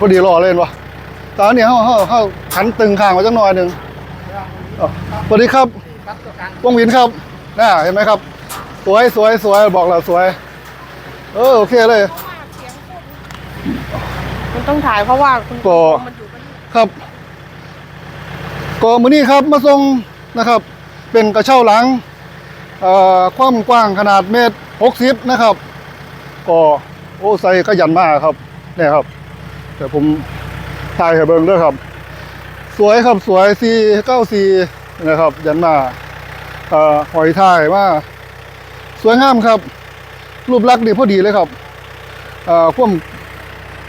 พอดีรอเล่นวะตอนนี้เขาเขาเขาขันตึงข้างไว้จังหน่อยหนึ่งอ๋อสวัสดีครับวงวินครับน่าเห็นไหมครับ สวยสวยสวยบอกแล้วสวย เออโอเคเลย มันต้องถ่ายเพราะว่าคุณก็มันอยู่กันครับก็มือนี้ครับมาส่งนะครับ เป็นกระเช้าหลังเอ่อความกว้างขนาดเมตรหกสิบนะครับ ก็โอ้ใส่ก็ยันมากครับเนี่ยครับ เดี๋ยวผมถ่ายให้เบิ่งด้วยครับ สวยครับสวยสี่เก้าสี่นะครับ ยันมาเอ่อหอยถ่ายมาสวยงามครับ รูปลักษณ์ดีพอดีเลยครับเอ่อควม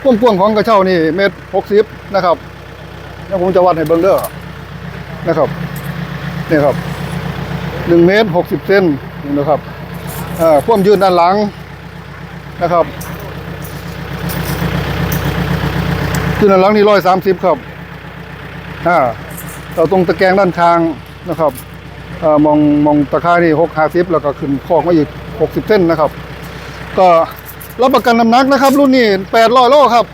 ควมกว้างของกระเช้านี่เมตรหกสิบนะครับแล้วผมจะวัดให้เบิ่งเด้อนะครับนี่ครับหนึ่งเมตรหกสิบเซนนะครับเอ่อควมยืนด้านหลังนะครับ ยืนด้นหลังนี่ร้อยสามสิบครับอ่าเราตรงตะแกรงด้านข้างนะครับอมองมองตะข่ายนี่หกห้าสิบแล้วก็ขึ้นคอกมาอีกหกสิบเส้นนะครับ ก็รับประกันน้ำหนักนะครับ รุ่นนี้แปดร้อยโลครับ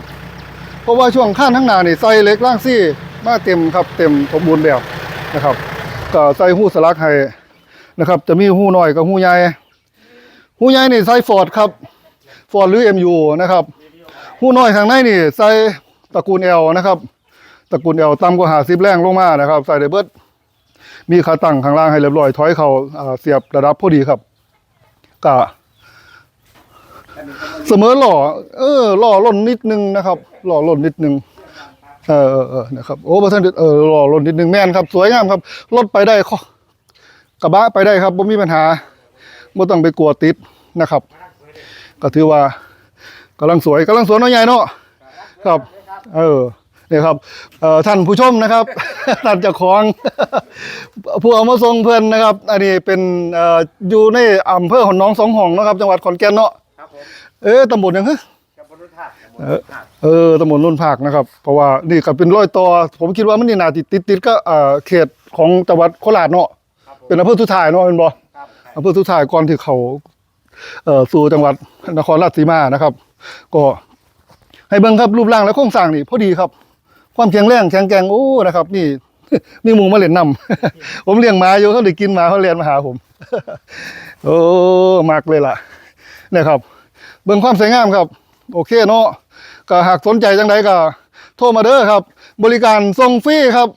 เพราะว่าช่วงข้างทั้งหน้านี่ใส่เล็กล่างซี่มาเต็มครับเต็มสมบูรณ์แบบนะครับ ก็ใส่หู้สลักให้นะครับ จะมีหู้น้อยกับหู้ใหญ่หู้ใหญ่นี่ใส่ฟอร์ดครับฟอร์ดหรือ MU นะครับหู้น้อยทางในนี่ใส่ ตระกูล L นะครับตระกูลเอลต่ำกว่าหาสิบแรงลงมานะครับ ใส่ได้เบิดมีขาตั้งข้างล่างให้เรียบร้อยถอยเขา่าเสียบระดับพอดีครับก็เสมอหล่อ เออหล่อล่นนิดนึงนะครับ หล่อล่นนิดนึงเออเออเออนะครับโอ้ประธานเออหล่อล่นนิดนึงแม่นครับสวยงามครับรถไปได้ข้อกระบะไปได้ครับไม่มีปัญหาไม่ต้องไปกลัวติดนะครับ ก็ถือว่ากำลังสวยกำลังสวยน้อยใหญ่เนาะครับ เออเนี่ยครับเอ่อท่านผู้ชมนะครับ ท่านเจ้าของผู้เอามาส่งเพื่อนนะครับ อันนี้เป็นเอ่ออยู่ในอำเภอหนองสองห้องนะครับ จังหวัดขอนแก่นเนาะครับผมเอ๊ะตำบลหยังฮะกับบรุษธาตุเออเออตำบลนุ่นภาคนะครับ เพราะว่านี่ก็เป็นร้อยต่อผมคิดว่ามันนี่นาติดติดติดก็เอ่อเขตของจังหวัดโคราชเนาะครับผมเป็นอำเภอสุดท้ายเนาะเป็นบ่ครับอำเภอสุดท้ายก่อนที่เขาเอ่อสู่จังหวัดนครราชสีมานะครับ ก็ ให้เบิ่งครับรูปร่างและโครงสร้างนี่พอดีครับ ความแข็งแรงแข็งแกร่งโอ้นะครับ นี่มีหมูมาเล่นนำผมเลี้ยงหมาอยู่เขาได้กินหมาเขาเรียนมาหาผม โอ้มากเลยล่ะเนี่ยครับ เบิ่งความสวยงามครับ โอเคเนาะก็หากสนใจจังใดก็โทรมาเด้อครับ บริการส่งฟรีครับ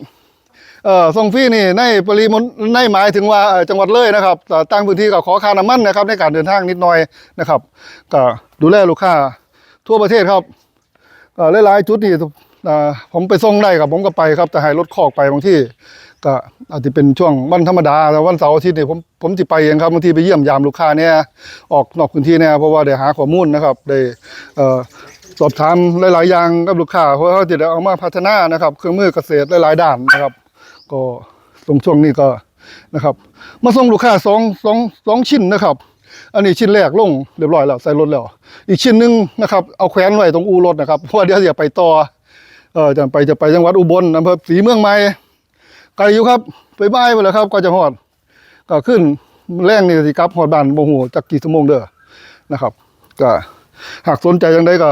เอ่อส่งฟรีนี่ในปริมณในหมายถึงว่าจังหวัดเลยนะครับแต่ตั้งพื้นที่ก็ขอค่าน้ำมันนะครับ ในการเดินทางนิดหน่อยนะครับ ก็ดูแลลูกค้าทั่วประเทศครับ หลายๆจุดนี่ผมไปส่งได้ครับผมก็ไปครับแต่ให้รถคอกไปบางที่ก็อาจจะเป็นช่วงวันธรรมดาแต่วันเสาร์อาทิตย์นี่ผมผมจะไปเองครับบางทีไปเยี่ยมยามลูกค้าเนี่ยออกนอกพื้นที่เนี่ยเพราะว่าได้หาข้อมูลนะครับได้สอบถามหลาย ๆ อย่างกับลูกค้าเพราะเขาจะได้เอามาพัฒนานะครับ เครื่องมือเกษตรหลาย ๆ ด้านนะครับ ก็ตรงช่วงนี้ก็นะครับ มาส่งลูกค้าสองสองสองชิ้นนะครับ อันนี้ชิ้นแรกลงเรียบร้อยแล้วใส่รถแล้ว อีกชิ้นหนึ่งนะครับเอาแขวนไว้ตรงอู่รถนะครับเพราะเดี๋ยวจะไปต่อเออจะไปจะไปจังหวัดอุบลอำเภอศรีเมืองใหม่ไกลอยู่ครับ ไปบ่ายไปแล้วครับก็จะฮอดก็ขึ้นแรงนี่สิครับฮอดบ้านบ่ฮู้จักกี่ชั่วโมงเด้อนะครับ ก็หากสนใจจังไดก็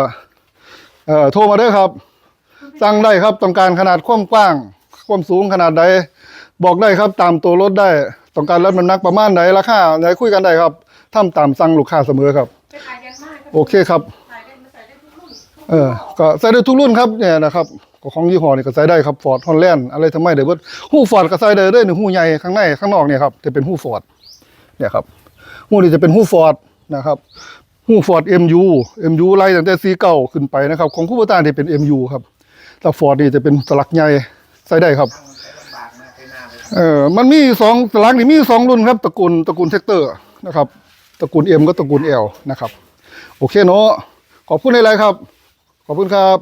เอ่อโทรมาได้ครับ สั่งได้ครับต้องการขนาดความกว้าง ความสูงขนาดใดบอกได้ครับตามตัวรถได้ ต้องการรับน้ำหนักประมาณไหนราคาไหนคุยกันได้ครับ ทำตามสั่งลูกค้าเสมอครับไปถ่ายกันมากโอเคครับถ่ายได้มาใส่ได้ทุกรุ่นเออ ก็ใส่ได้ทุกรุ่นครับเนี่ยนะครับก็ของยี่ห้อนี่ก็ใส่ได้ครับฟอร์ดฮอลแลนด์อะไรทำไมเดี๋ยวเบิดหู้ฟอร์ดก็ใส่ได้เด้อหนึ่งหู้ใหญ่ข้างในข้างนอกเนี่ยครับจะเป็นหู้ฟอร์ดเนี่ยครับหู้นี่จะเป็นหู้ฟอร์ดนะครับหู้ฟอร์ด MU MU ไล่ตั้งแต่ซีเก่าขึ้นไปนะครับ ของคู่ปตานที่เป็น MU ครับแต่ฟอร์ดนี่จะเป็นสลักใหญ่ใส่ได้ครับลำบากนะไปหน้าไปเออมันมีสองสลักนี่มีสองรุ่นครับตระกูลตระกูลเซกเตอร์นะครับ ตระกูลเอ็มก็ตระกูลเอลนะครับ โอเคเนาะขอบคุณในไลน์ครับ ขอบคุณครับ